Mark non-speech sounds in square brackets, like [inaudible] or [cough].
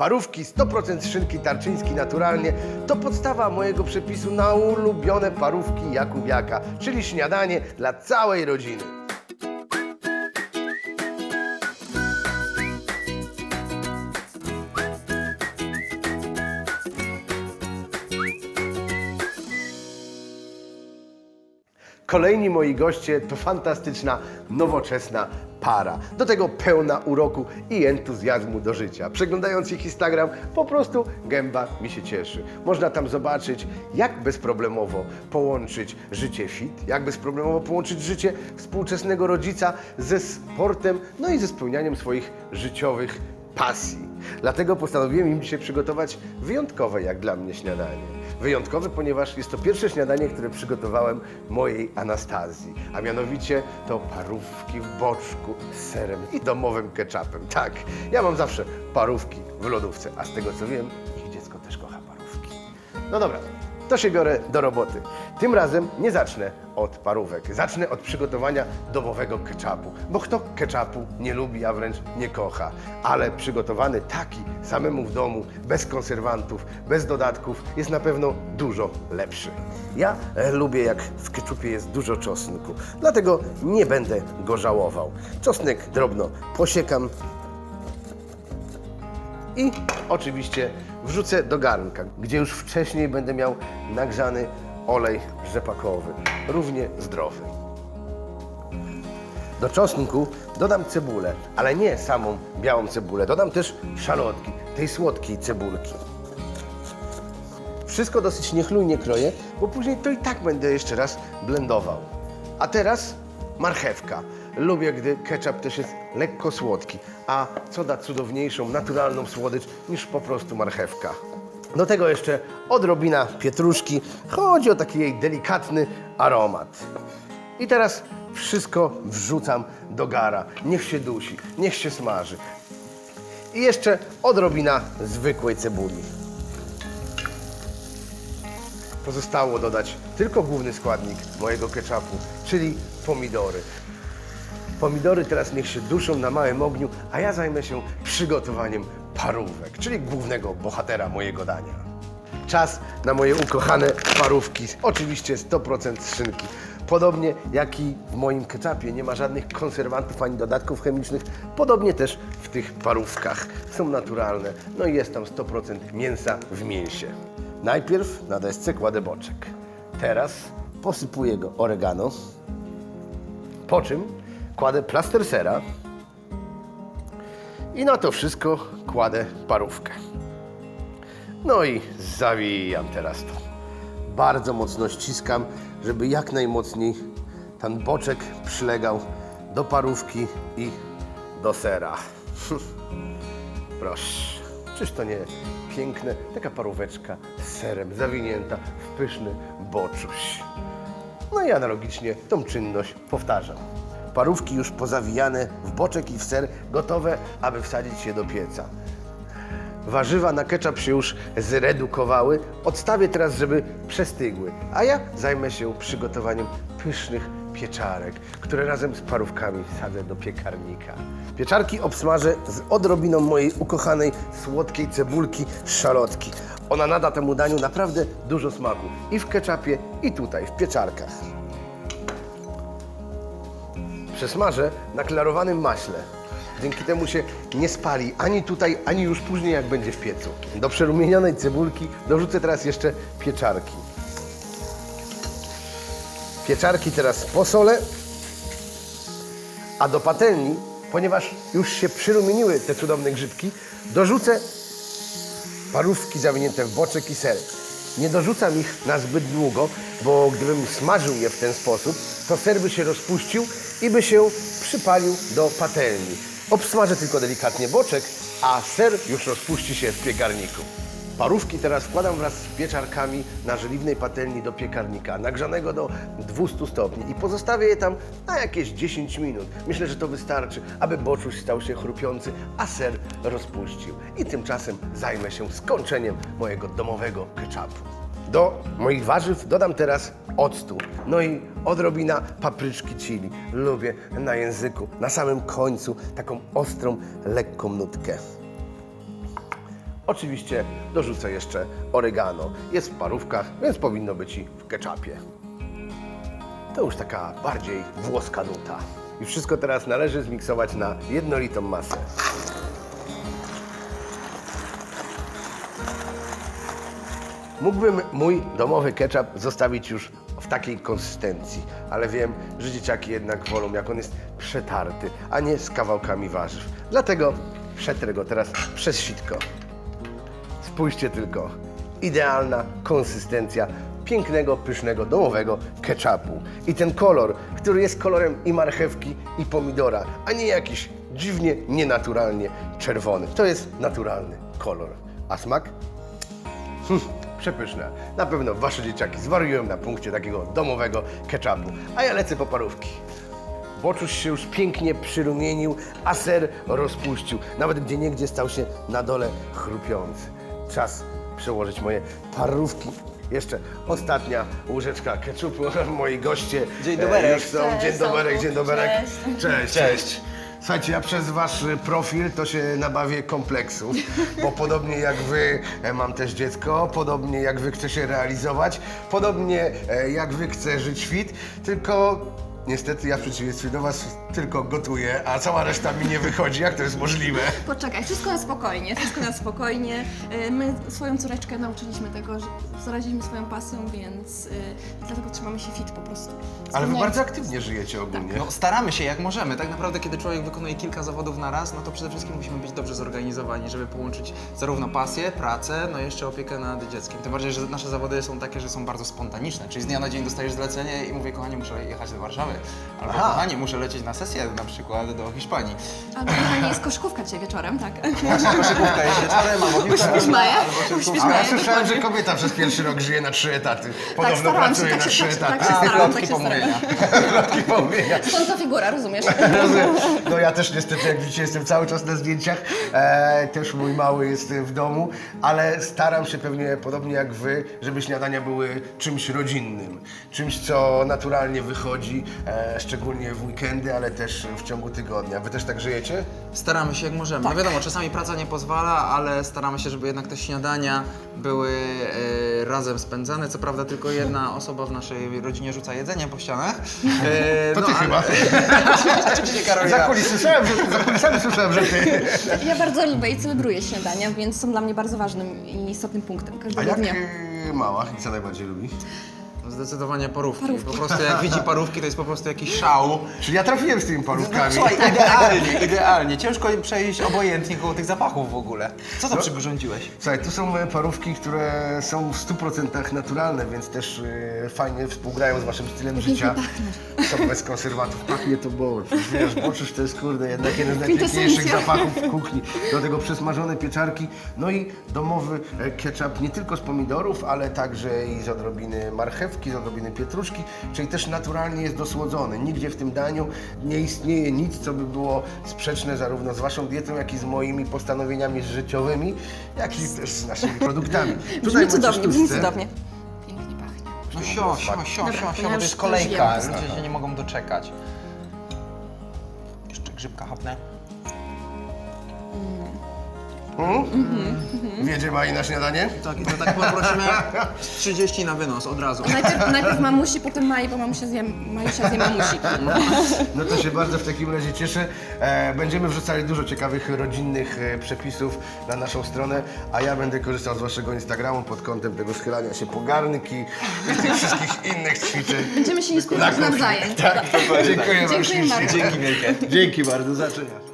Parówki 100% szynki tarczyński naturalnie to podstawa mojego przepisu na ulubione parówki Jakubiaka, czyli śniadanie dla całej rodziny. Kolejni moi goście to fantastyczna, nowoczesna para. Do tego pełna uroku i entuzjazmu do życia. Przeglądając ich Instagram, po prostu gęba mi się cieszy. Można tam zobaczyć, jak bezproblemowo połączyć życie fit, jak bezproblemowo połączyć życie współczesnego rodzica ze sportem, no i ze spełnianiem swoich życiowych pasji. Dlatego postanowiłem im dzisiaj przygotować wyjątkowe jak dla mnie śniadanie. Wyjątkowe, ponieważ jest to pierwsze śniadanie, które przygotowałem mojej Anastazji, a mianowicie to parówki w boczku z serem i domowym ketchupem. Tak, ja mam zawsze parówki w lodówce, a z tego co wiem, ich dziecko też kocha parówki. No dobra, to się biorę do roboty. Tym razem nie zacznę od parówek. Zacznę od przygotowania domowego ketchupu. Bo kto ketchupu nie lubi, a wręcz nie kocha. Ale przygotowany taki, samemu w domu, bez konserwantów, bez dodatków, jest na pewno dużo lepszy. Ja e, lubię, jak w ketchupie jest dużo czosnku. Dlatego nie będę go żałował. Czosnek drobno posiekam, i oczywiście wrzucę do garnka, gdzie już wcześniej będę miał nagrzany olej rzepakowy, równie zdrowy. Do czosnku dodam cebulę, ale nie samą białą cebulę. Dodam też szalotki, tej słodkiej cebulki. Wszystko dosyć niechlujnie kroję, bo później to i tak będę jeszcze raz blendował. A teraz marchewka. Lubię, gdy ketchup też jest lekko słodki. A co da cudowniejszą, naturalną słodycz niż po prostu marchewka. Do tego jeszcze odrobina pietruszki. Chodzi o taki jej delikatny aromat. I teraz wszystko wrzucam do gara. Niech się dusi, niech się smaży. I jeszcze odrobina zwykłej cebuli. Pozostało dodać tylko główny składnik mojego ketchupu, czyli pomidory. Pomidory teraz niech się duszą na małym ogniu, a ja zajmę się przygotowaniem parówek, czyli głównego bohatera mojego dania. Czas na moje ukochane parówki, oczywiście 100% z szynki. Podobnie jak i w moim ketchupie nie ma żadnych konserwantów ani dodatków chemicznych, podobnie też w tych parówkach. Są naturalne, no i jest tam 100% mięsa w mięsie. Najpierw na desce kładę boczek. Teraz posypuję go oregano, po czym kładę plaster sera i na to wszystko kładę parówkę. No i zawijam teraz to. Bardzo mocno ściskam, żeby jak najmocniej ten boczek przylegał do parówki i do sera. [laughs] Proszę, czyż to nie piękne? Taka paróweczka z serem zawinięta w pyszny boczuś. No i analogicznie tą czynność powtarzam. Parówki już pozawijane w boczek i w ser, gotowe, aby wsadzić je do pieca. Warzywa na ketchup się już zredukowały. Odstawię teraz, żeby przestygły. A ja zajmę się przygotowaniem pysznych pieczarek, które razem z parówkami wsadzę do piekarnika. Pieczarki obsmażę z odrobiną mojej ukochanej słodkiej cebulki z szalotki. Ona nada temu daniu naprawdę dużo smaku. I w ketchupie, i tutaj, w pieczarkach. Przesmażę na klarowanym maśle. Dzięki temu się nie spali ani tutaj, ani już później, jak będzie w piecu. Do przerumienionej cebulki dorzucę teraz jeszcze pieczarki. Pieczarki teraz posolę, a do patelni, ponieważ już się przyrumieniły te cudowne grzybki, dorzucę parówki zawinięte w boczek i serek. Nie dorzucam ich na zbyt długo, bo gdybym smażył je w ten sposób, to ser by się rozpuścił i by się przypalił do patelni. Obsmażę tylko delikatnie boczek, a ser już rozpuści się w piekarniku. Parówki teraz wkładam wraz z pieczarkami na żeliwnej patelni do piekarnika, nagrzanego do 200 stopni i pozostawię je tam na jakieś 10 minut. Myślę, że to wystarczy, aby boczuś stał się chrupiący, a ser rozpuścił. I tymczasem zajmę się skończeniem mojego domowego ketchupu. Do moich warzyw dodam teraz octu, no i odrobina papryczki chili. Lubię na języku, na samym końcu taką ostrą, lekką nutkę. Oczywiście dorzucę jeszcze oregano. Jest w parówkach, więc powinno być i w ketchupie. To już taka bardziej włoska nuta. I wszystko teraz należy zmiksować na jednolitą masę. Mógłbym mój domowy ketchup zostawić już w takiej konsystencji, ale wiem, że dzieciaki jednak wolą, jak on jest przetarty, a nie z kawałkami warzyw. Dlatego przetrę go teraz przez sitko. Spójrzcie tylko, idealna konsystencja pięknego, pysznego, domowego ketchupu. I ten kolor, który jest kolorem i marchewki, i pomidora, a nie jakiś dziwnie, nienaturalnie czerwony. To jest naturalny kolor. A smak? Hm, przepyszne. Na pewno wasze dzieciaki zwariują na punkcie takiego domowego ketchupu. A ja lecę po parówki. Boczuś się już pięknie przyrumienił, a ser rozpuścił. Nawet gdzie niegdzie stał się na dole chrupiący. Czas przełożyć moje parówki. Jeszcze ostatnia łyżeczka ketchupu. [laughs] Moi goście Dzień e, doberek. już są. Cześć, Dzień doberek, Tomku. dzień doberek. Cześć. Cześć, cześć. Słuchajcie, ja przez wasz y, profil to się nabawię kompleksów, bo [laughs] podobnie jak wy e, mam też dziecko, podobnie jak wy chcę się realizować, podobnie e, jak wy chcę żyć fit, tylko niestety ja w przeciwieństwie do was tylko gotuję, a cała reszta mi nie wychodzi. Jak to jest możliwe? Poczekaj, wszystko na spokojnie, wszystko na spokojnie. Y, My swoją córeczkę nauczyliśmy tego, że zaraziliśmy swoją pasją, więc y, dlatego trzymamy się fit po prostu. Ale wy bardzo aktywnie żyjecie ogólnie. No, staramy się jak możemy. Tak naprawdę, kiedy człowiek wykonuje kilka zawodów na raz, no to przede wszystkim musimy być dobrze zorganizowani, żeby połączyć zarówno pasję, pracę, no i jeszcze opiekę nad dzieckiem. Tym bardziej, że nasze zawody są takie, że są bardzo spontaniczne. Czyli z dnia na dzień dostajesz zlecenie i mówię, kochanie, muszę jechać do Warszawy. Albo Aha. kochanie, muszę lecieć na sesję na przykład do Hiszpanii. Albo kochanie, jest koszykówka dzisiaj wieczorem, tak? [laughs] Właśnie koszykówka jest wieczorem, albo Uśpisz Maję? Uśpisz Maję? słyszałam, że kobieta przez pierwszy rok żyje na trzy etaty. Podobno starałam się, pracuje tak na się- trzy tak się- etaty. tak się A, starałam, tak się starałam. Plotki. Stąd [laughs] ta figura, rozumiesz? No ja też niestety, jak widzicie, jestem cały czas na zdjęciach. E, też mój mały jest w domu, ale staram się pewnie, podobnie jak wy, żeby śniadania były czymś rodzinnym. Czymś, co naturalnie wychodzi, e, szczególnie w weekendy, ale też w ciągu tygodnia. Wy też tak żyjecie? Staramy się jak możemy. No wiadomo, czasami praca nie pozwala, ale staramy się, żeby jednak te śniadania były e, razem spędzane. Co prawda tylko jedna osoba w naszej rodzinie rzuca jedzenie po ścianach. E, [laughs] To ty chyba. [laughs] Oczywiście Karolina. Za, kulis słyszałem, że, za kulisami słyszałem, że ty. [laughs] Ja bardzo lubię i celebruję śniadania, więc są dla mnie bardzo ważnym i istotnym punktem A każdego jak dnia. e, mała i co najbardziej lubi? No, Zdecydowanie parówki. Po prostu jak widzi parówki, to jest po prostu jakiś szał. Czyli ja trafiłem z tymi No, parówkami. słuchaj, idealnie, [laughs] idealnie. Ciężko przejść obojętnie koło tych zapachów w ogóle. Co to przyrządziłeś? Słuchaj, tu są e, parówki, które są w 100% naturalne, więc też e, fajnie współgrają z waszym stylem życia. Są bez konserwatów. Pachnie to boczusz. Wiesz, boczusz to jest kurde jednak jeden z [laughs] najpiękniejszych Kwintesencja. zapachów w kuchni. Do tego przesmażone pieczarki, no i domowy e, ketchup nie tylko z pomidorów, ale także i z odrobiny marchewki, z odrobiny pietruszki, czyli też naturalnie jest dosłodzony. Nigdzie w tym daniu nie istnieje nic, co by było sprzeczne zarówno z waszą dietą, jak i z moimi postanowieniami życiowymi, jak i też z naszymi produktami. [laughs] Brzmi macie cudownie, brzmi cudownie. Pięknie pachnie. No sio, sio, sio, sio, to sio, ja bo to już- jest kolejka. wiem. Ludzie się nie mogą doczekać. Jeszcze grzybka hapnę. Wiedzie Mai na śniadanie? Tak, i to tak poprosimy z 30 na wynos od razu. Najpierw, najpierw mamusi, potem Maji, bo mamusia zje, Majusia zje mamusi. No to się bardzo w takim razie cieszę. E, będziemy wrzucali dużo ciekawych rodzinnych e, przepisów na naszą stronę, a ja będę korzystał z waszego Instagramu pod kątem tego schylania się po garnki i tych wszystkich innych ćwiczeń. Będziemy się inspirować Na kuchni. nawzajem. Tak, dziękuję wam Dziękuję ślicznie. bardzo. Dzięki wielkie. Dzięki bardzo, zaczynasz.